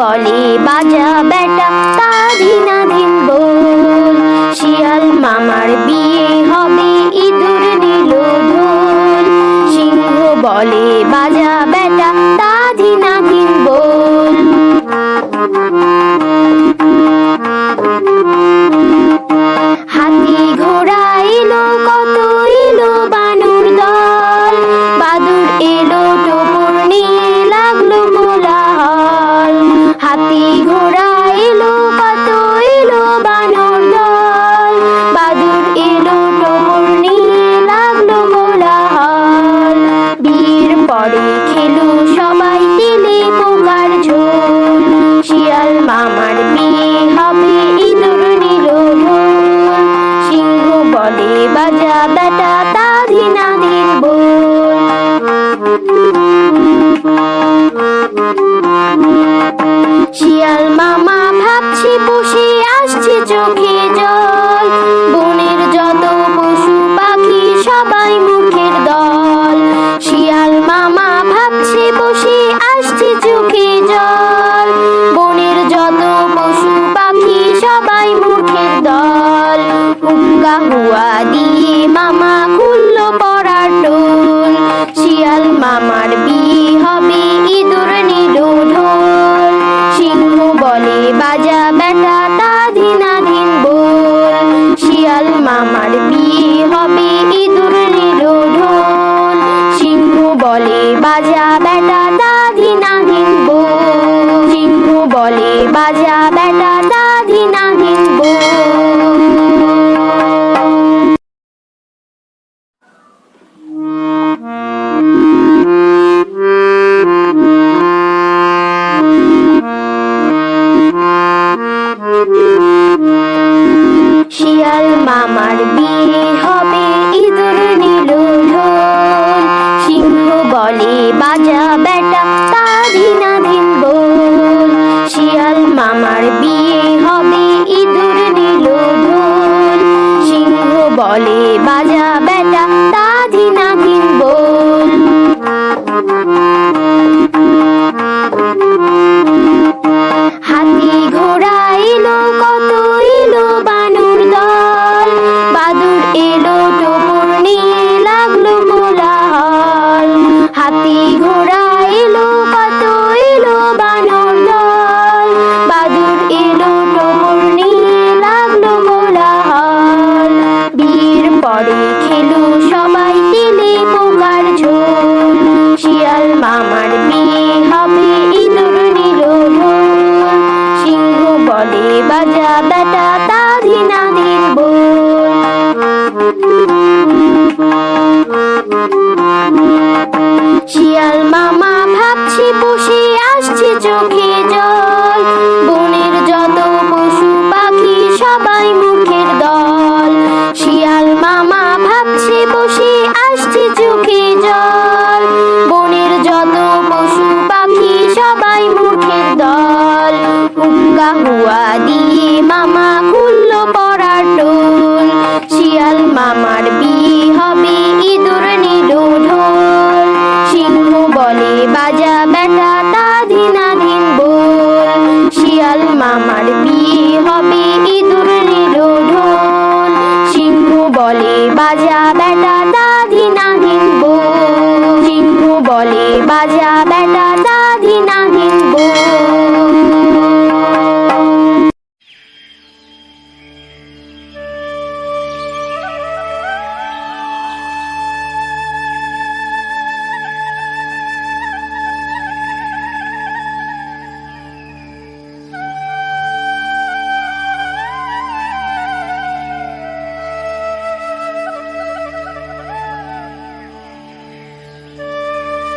বাজা বেটা তাধিনাধীন বল। শিয়াল মামার বিয়ে হবে ইঁদুর নিল ঢোল। সিংহ বলে বাজা হুক্কা হুয়া দিয়ে মামা খুলল পড়ার টোল শিয়াল মামার বিয়ে হবে ইঁদুর নিল ঢোল। সিংহ বলে, বাজা বেটা তাধিনাধীন বল। শিয়াল মামার বিয়ে হবে ইঁদুর নিল ঢোল। সিংহ বলে, বাজা বেটা তাধিনাধীন বল। সিংহ বলে, বাজা বেটা তাধিনাধীন বল শিয়াল মামার বিয়ে হাতি ঘোড়া এলো কত এলো বানর দল। বাদুর এলো, টোপর নিয়ে লাগল কোলাহল। বিয়ের পরে খেলো সবাই তেলে পোকার ঝোল। শিয়াল মামার বিয়ে হবে, ইঁদুর নিল সিংহ বলে, বাজা বেটা তাধিনাধীন বল। শিয়াল মামা, ভাবছে বসে আসছে চোখে জল। বনের যত পশু পাখি, সবাই মুখের দল। শিয়াল মামা, ভাবছে বসে আসছে চোখে জল। বনের যত পশু পাখি, সবাই মুখের দল। হুক্কা হুয়া দিয়ে মামা বলে বাজা বেটা দাদি নাগিন সিংহ বলে বাজা